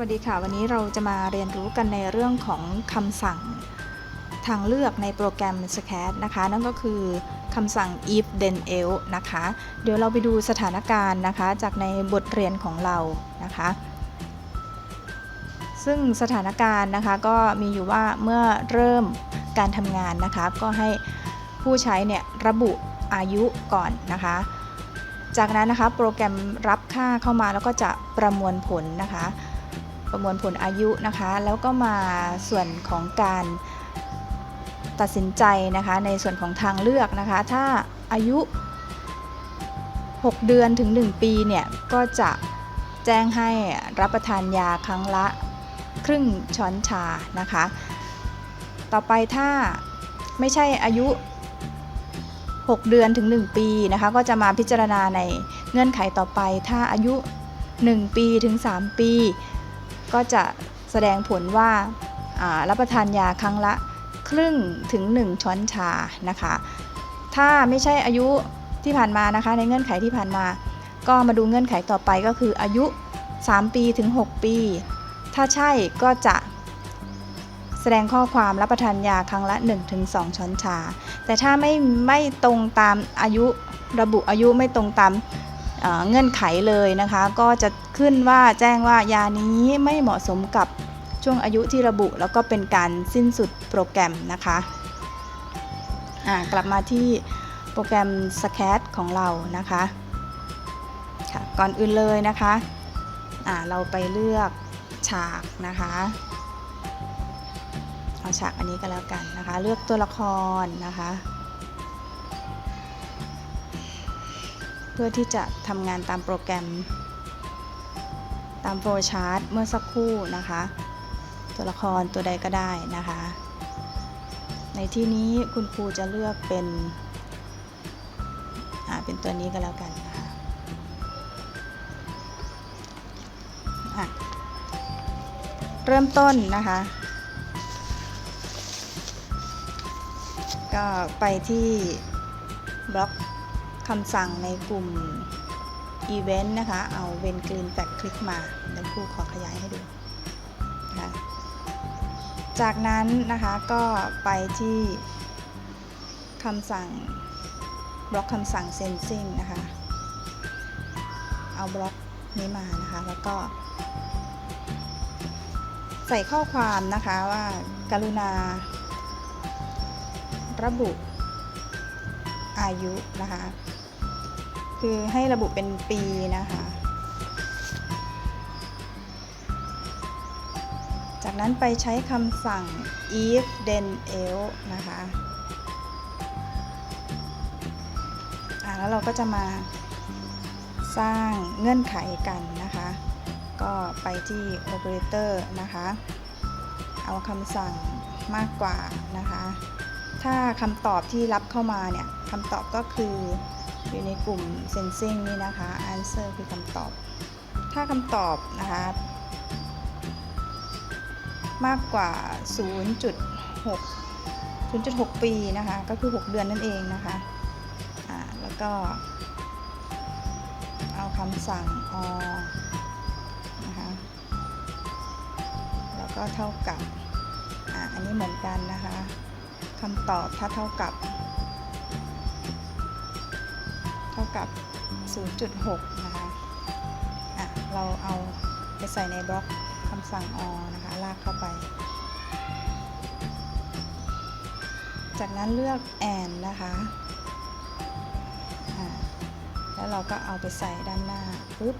วัสดีค่ะ วันนี้เราจะมาเรียนรู้กันในเรื่องของคำสั่งทางเลือกในโปรแกรม SCAD นะคะ นั่นก็คือคำสั่ง if then else นะคะ เดี๋ยวเราไปดูสถานการณ์นะคะ จากในบทเรียนของเรานะคะ ซึ่งสถานการณ์นะคะก็มีอยู่ว่าเมื่อเริ่มการทำงานนะคะ ก็ให้ผู้ใช้เนี่ยระบุอายุก่อนนะคะ จากนั้นนะคะโปรแกรมรับค่าเข้ามาแล้วก็จะประมวลผลนะคะ ประมวลผลอายุนะคะ แล้วก็มาส่วนของการตัดสินใจนะคะ ในส่วนของทางเลือกนะคะ ถ้าอายุ 6 เดือนถึง 1 ปีเนี่ยก็จะแจ้งให้รับประทานยาครั้งละครึ่งช้อนชานะคะ ต่อไปถ้าไม่ใช่อายุ 6 เดือนถึง 1 ปีนะคะ ก็จะมาพิจารณาในเงื่อนไขต่อไป ถ้าอายุ 1 ปีถึง 3 ปี ก็จะแสดงผลว่ารับประทานยาครั้งละครึ่งถึง 1 ช้อนชานะคะ ถ้าไม่ใช่อายุที่ผ่านมานะคะ ในเงื่อนไขที่ผ่านมา ก็มาดูเงื่อนไขต่อไปก็คืออายุ 3 ปีถึง 6 ปี ถ้าใช่ก็จะแสดงข้อความรับประทานยาครั้งละ 1-2 ช้อนชา แต่ถ้าไม่ไม่ตรงตามอายุระบุอายุไม่ตรงตาม เงื่อนไขเลยนะคะ ก็จะขึ้นว่าแจ้งว่ายานี้ไม่เหมาะสมกับช่วงอายุที่ระบุ แล้วก็เป็นการสิ้นสุดโปรแกรมนะคะกลับมาที่โปรแกรม SCAD ของเรานะคะค่ะก่อนอื่นเลยนะคะอ่าเราไปเลือกฉากนะคะเอาฉากอันนี้ก็แล้วกันนะคะ เลือกตัวละครนะคะ เพื่อที่จะทำงานตามโปรแกรม ตามโฟล์ชาร์ตเมื่อสักครู่นะคะ ตัวละครตัวใดก็ได้นะคะ ในที่นี้คุณครูจะเลือกเป็นอ่าเป็นตัวนี้ก็แล้วกันนะคะอะเริ่มต้นนะคะ ก็ไปที่บล็อก คำสั่งในกลุ่ม Event นะคะ เอาเวนกรีนแฟกคลิกมาเดี๋ยวครูขอขยายให้ดูนะจากนั้นนะคะก็ไปที่คำสั่งบล็อกคำสั่ง Sensing นะคะ เอาบล็อกนี้มานะคะ แล้วก็ ใส่ข้อความนะคะว่าการุณา ระบุอายุนะคะ คือให้ระบุเป็นปีนะคะ จากนั้นไปใช้คำสั่ง if then else นะคะแล้วเราก็จะมาสร้างเงื่อนไขกันนะคะ ก็ไปที่ operator นะคะ เอาคำสั่งมากกว่านะคะ ถ้าคำตอบที่รับเข้ามาเนี่ยคำตอบก็คือ อยู่ในกลุ่ม sensing นี่นะคะ answer คือคำตอบ ถ้าคำตอบนะคะ มากกว่า 0.6 0.6 ปีนะคะ ก็คือ 6 เดือนนั่นเองนะคะอ่าแล้วก็ เอาคำสั่ง or นะคะ แล้วก็เท่ากับอ่าอันนี้เหมือนกันนะคะคำตอบถ้าเท่ากับ ท่ากับ 0.6 นะคะอะเราเอาไปใส่ในบล็อกคำสั่ง o นะคะ ลากเข้าไป จากนั้นเลือก and นะคะะแล้วเราก็เอาไปใส่ด้านหน้าปุ๊บ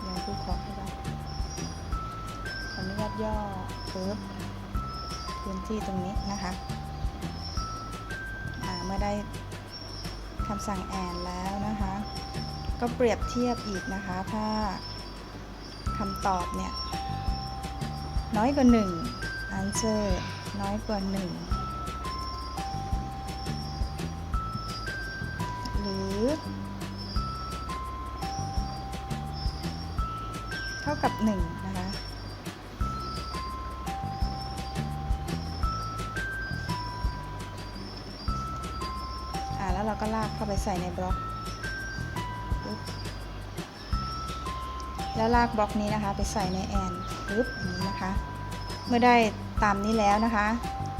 เดี๋ยวครูขอให้ได้ขออนุญาตย่อปุ๊บพื้นที่ตรงนี้นะคะอ่าเมื่อได้ คำสั่งแอนแล้วนะคะ ก็เปรียบเทียบอีกนะคะ ถ้าคำตอบเนี่ย น้อยกว่า1 answer น้อยกว่า1หรือ เท่ากับ1นะ ก็ลากเข้าไปใส่ในบล็อก แล้วลากบล็อกนี้นะคะ ไปใส่ในแอนปึ๊บอย่างนี้นะคะ เมื่อได้ตามนี้แล้วนะคะ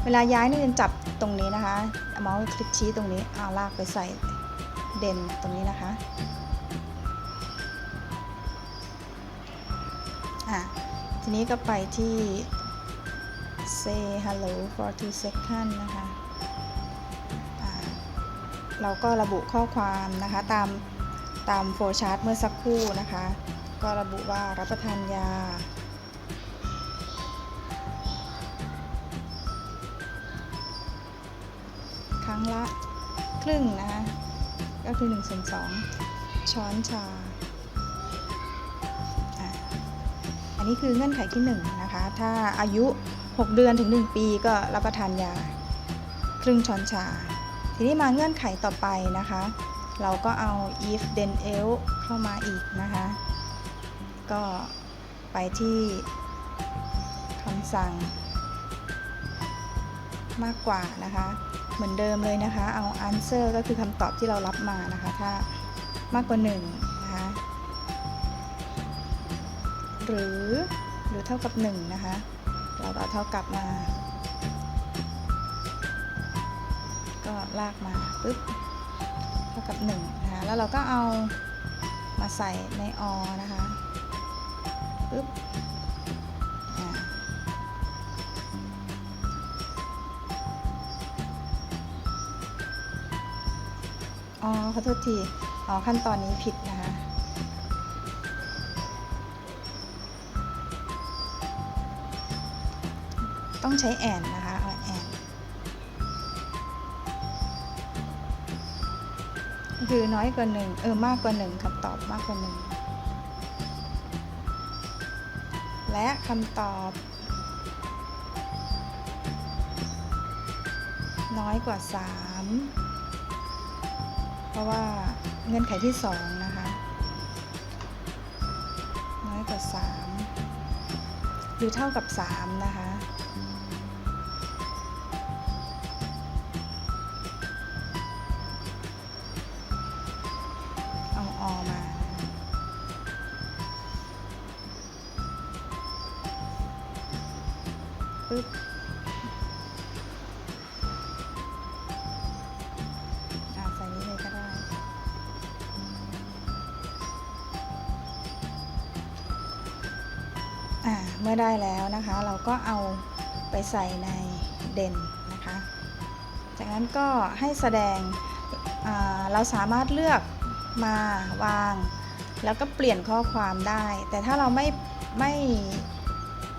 เวลาย้ายนักเรียนจับตรงนี้นะคะเอาเมาส์คลิกชี้ตรงนี้เอาลากไปใส่เด่นตรงนี้นะคะอะทีนี้ก็ไปที่ say hello for two second นะคะ เราก็ระบุข้อความนะคะตามตามโฟชาร์ตเมื่อสักครู่นะคะ ก็ระบุว่ารับประทานยา ครั้งละครึ่งนะคะก็คือ1ส่วน2ช้อนชาอันนี้คือเงื่อนไขที่1นะคะ ถ้าอายุ 6 เดือนถึง 1 ปีก็รับประทานยา ครึ่งช้อนชา ทีนี้มาเงื่อนไขต่อไปนะคะ เราก็เอา if then else เข้ามาอีกนะคะ ก็ไปที่คำสั่ง มากกว่านะคะ เหมือนเดิมเลยนะคะ เอา answer ก็คือคำตอบที่เรารับมานะคะ ถ้ามากกว่า1นะคะหรือหรือเท่ากับ1นะคะ เราก็เอาเท่ากับมา ก็ลากมาปึ๊บเท่ากับ1นะคะแล้วเราก็เอามาใส่ในอนะคะปึ๊บอ๋อขอโทษที อ๋อ ขั้นตอนนี้ผิดนะคะ ต้องใช้แอนนะคะ คือน้อยกว่าหนึ่งเออมากกว่าหนึ่งคำตอบมากกว่าหนึ่งและคำตอบ น้อยกว่าสามเพราะว่าเงื่อนไขที่ 2 นะคะ น้อยกว่า 3 หรือเท่ากับ 3 นะคะ เมื่อได้แล้วนะคะ เราก็เอาไปใส่ในเด่นนะคะ จากนั้นก็ให้แสดงเราสามารถเลือกมาวาง แล้วก็เปลี่ยนข้อความได้ แต่ถ้าเราไม่ไม่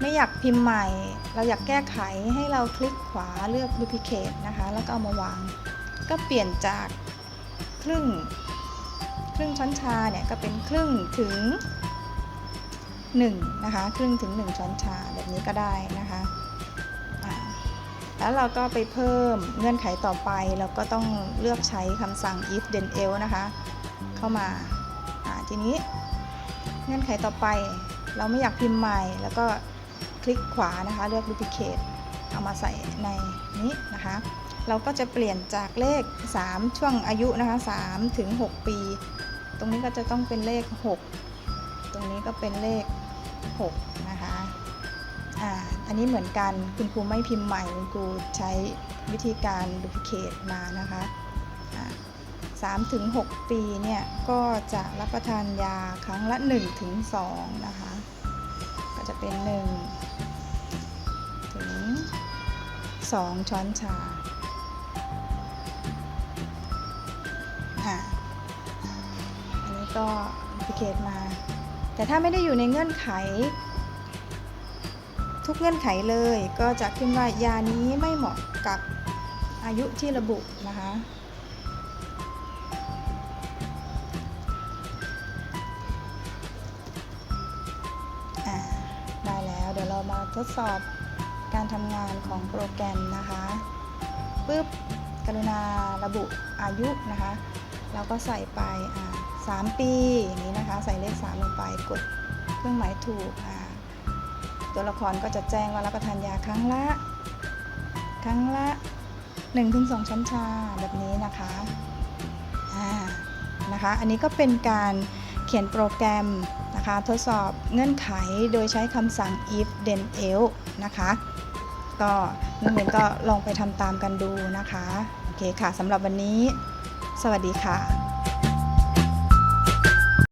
ไม่อยากพิมพ์ใหม่ เราอยากแก้ไขให้เราคลิกขวาเลือก duplicate นะคะ แล้วก็เอามาวาง ก็เปลี่ยนจากครึ่ง ครึ่งช้อนชาเนี่ยก็เป็นครึ่งถึง 1นะคะครึ่งถึง 1 ช้อนชาแบบนี้ก็ได้นะคะแล้วเราก็ไปเพิ่มเงื่อนไขต่อไปเราก็ต้องเลือกใช้คำสั่ง if then else นะคะ เข้ามาาทีนี้เงื่อนไขต่อไปเราไม่อยากพิมพ์ใหม่ แล้วก็คลิกขวานะคะ เลือก duplicate เอามาใส่ในนี้นะคะ เราก็จะเปลี่ยนจากเลข 3 ช่วงอายุนะคะ3ถึง 6 ปี ตรงนี้ก็จะต้องเป็นเลข 6 ตรงนี้ก็เป็นเลข 6 นะคะอ่าอันนี้เหมือนกันคุณครูไม่พิมพ์ใหม่คุณครูใช้วิธีการ duplicate มานะคะอ่า3ถึง6ปีเนี่ยก็จะรับประทานยาครั้งละ1ถึง2นะคะ ก็จะเป็น1ถึง2ช้อนชาอะอันนี้ก็พิเคตมา แต่ถ้าไม่ได้อยู่ในเงื่อนไข ทุกเงื่อนไขเลยก็จะขึ้นว่ายานี้ไม่เหมาะกับอายุที่ระบุนะคะได้แล้วเดี๋ยวเรามาทดสอบการทำงานของโปรแกรมนะคะปึ๊บกรุณาระบุอายุนะคะ แล้วก็ใส่ไปอ่า สามปีอย่างนี้นะคะ ใส่เลข 3 ลงไปกดเครื่องหมายถูกอ่าตัวละครก็จะแจ้งว่ารับประทานยาครั้งละ ครั้งละ 1-2 ช้อนชาแบบนี้นะคะอ่านะคะ อันนี้ก็เป็นการเขียนโปรแกรมนะคะ ทดสอบเงื่อนไขโดยใช้คำสั่ง if then else นะคะก็นักเรียนก็ลองไปทำตามกันดูนะคะ โอเคค่ะสำหรับวันนี้ สวัสดีค่ะ